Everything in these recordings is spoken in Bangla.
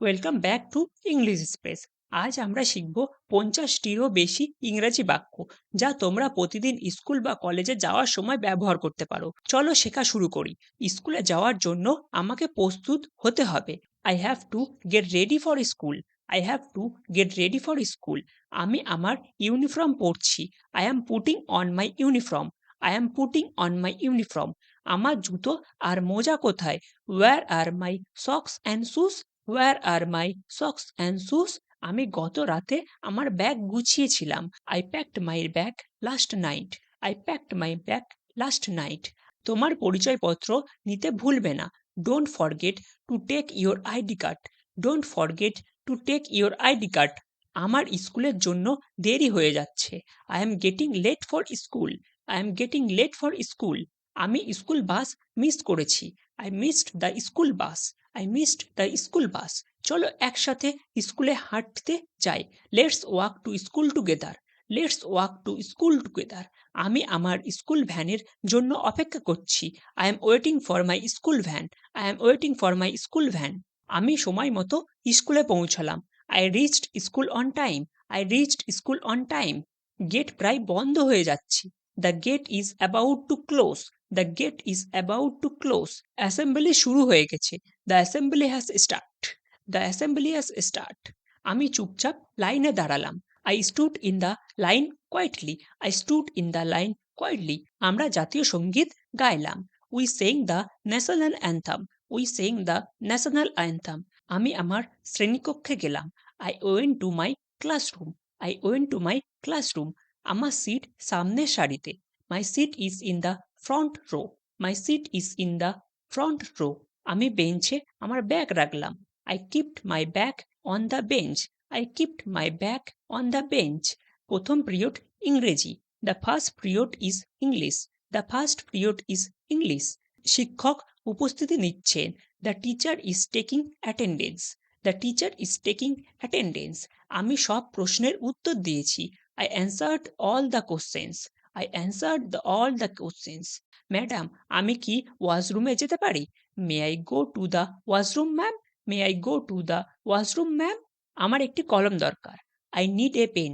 Welcome back to English space আজ আমরা শিখব পঞ্চাশটিরও বেশি ইংরাজি বাক্য, যা তোমরা প্রতিদিন স্কুল বা কলেজে যাওয়ার সময় ব্যবহার করতে পারো। চলো শেখা শুরু করি। স্কুলে যাওয়ার জন্য আমাকে প্রস্তুত হতে হবে। I have to get ready for school I have to get ready for school আমি আমার ইউনিফর্ম পরছি। I am putting on my uniform I am putting on my uniform আমার জুতো আর মোজা কোথায়? Where are my socks and shoes where are my socks and shoes আমি গত রাতে আমার bag গুছিয়েছিলাম। I packed my bag last night I packed my bag last night তোমার পরিচয়পত্র নিতে ভুলবে না। Don't forget to take your ID card don't forget to take your ID card আমার স্কুলের জন্য দেরি হয়ে যাচ্ছে। I am getting late for school I am getting late for school আমি স্কুল বাস মিস করেছি। I missed the school bus I missed the school bus চলো একসাথে স্কুলে হাঁটতে যাই। Let's walk to school together let's walk to school together আমি আমার স্কুল ভ্যানের জন্য অপেক্ষা করছি। I am waiting for my school van I am waiting for my school van আমি সময় মতো স্কুলে পৌঁছালাম। I reached school on time I reached school on time gate প্রায় বন্ধ হয়ে যাচ্ছে। The gate is about to close the gate is about to close assembly শুরু হয়ে গেছে। The assembly has start the assembly has start আমি চুপচাপ লাইনে দাঁড়ালাম। I stood in the line quietly I stood in the line quietly আমরা জাতীয় সংগীত গাইলাম। We sang the national anthem we sang the national anthem আমি আমার শ্রেণীকক্ষে গেলাম। I went to my classroom I went to my classroom আমার সিট সামনের সারিতে। My seat is in the front row my seat is in the front row আমি বেঞ্চে আমার ব্যাগ রাখলাম। I kept my bag on the bench I kept my bag on the bench প্রথম পিরিয়ড ইংরেজি। The first period is English the first period is English শিক্ষক উপস্থিতি নিচ্ছেন। The teacher is taking attendance the teacher is taking attendance আমি সব প্রশ্নের উত্তর দিয়েছি। I answered all the questions I answered the all the questions madam আমি কি ওয়াশরুমে যেতে পারি? May I go to the washroom ma'am may I go to the washroom ma'am আমার একটি কলম দরকার। I need a pen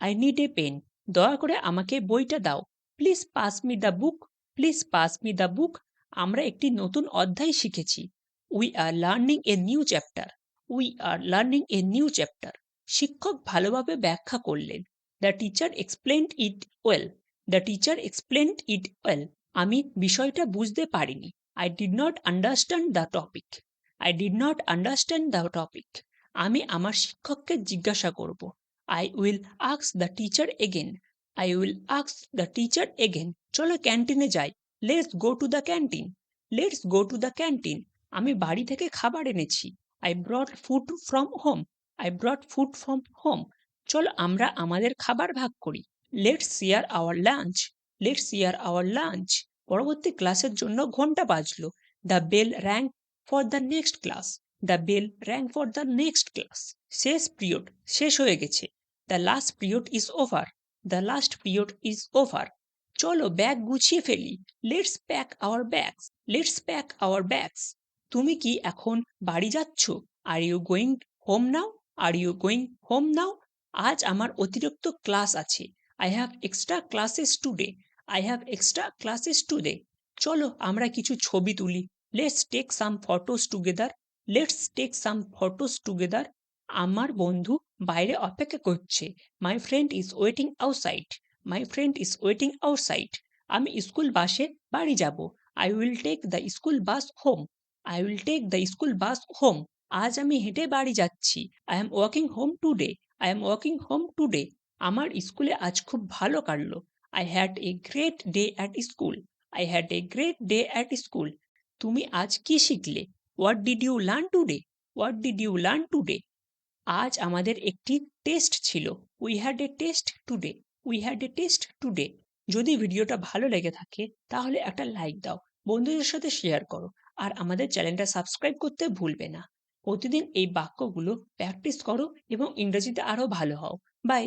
I need a pen দয়া করে আমাকে বইটা দাও। Please pass me the book please pass me the book আমরা একটি নতুন অধ্যায় শিখেছি। We are learning a new chapter we are learning a new chapter শিক্ষক ভালোভাবে ব্যাখ্যা করলেন। The teacher explained it well the teacher explained it well আমি বিষয়টা বুঝতে পারিনি। I did not understand the topic I did not understand the topic আমি আমার শিক্ষককে জিজ্ঞাসা করব। I will আক্স the teacher again I will আক্স the teacher again চলো ক্যান্টিনে যাই। Let's go to the canteen let's go to the canteen আমি বাড়ি থেকে খাবার এনেছি। I brought food from home I brought food from home চলো আমরা আমাদের খাবার ভাগ করি। Let's share our lunch let's share our lunch পরবর্তী ক্লাসের জন্য ঘণ্টা বাজলো। The bell rang for the next class the bell rang for the next class শেষ পিরিয়ড শেষ হয়ে গেছে। The last period is over the last period is over চলো ব্যাগ গুছিয়ে ফেলি। Let's pack our bags let's pack our bags তুমি কি এখন বাড়ি যাচ্ছ? Are you going home now are you going home now আজ আমার অতিরিক্ত ক্লাস আছে। I have extra classes today I have extra classes today চলো আমরা কিছু ছবি তুলি। Let's take some photos together let's take some photos together আমার বন্ধু বাইরে অপেক্ষা করছে। My friend is waiting outside my friend is waiting outside আমি স্কুল বাসে বাড়ি যাব। I will take the school bus home I will take the school bus home আজ আমি হেঁটে বাড়ি যাচ্ছি। I am walking home today I am walking home today আমার স্কুলে আজ খুব ভালো কাটলো। I had a great day at school I had a great day at school তুমি আজ কি শিখলে? What did you learn today what did you learn today আজ আমাদের একটি টেস্ট ছিল। We had a test today we had a test today যদি ভিডিওটা ভালো লেগে থাকে, তাহলে একটা লাইক দাও। বন্ধুদের সাথে শেয়ার করো। আর আমাদের চ্যানেলটা সাবস্ক্রাইব করতে ভুলবে না। প্রতিদিন এই বাক্যগুলো প্র্যাকটিস করো এবং ইংরেজিতে আরও ভালো হও। বাই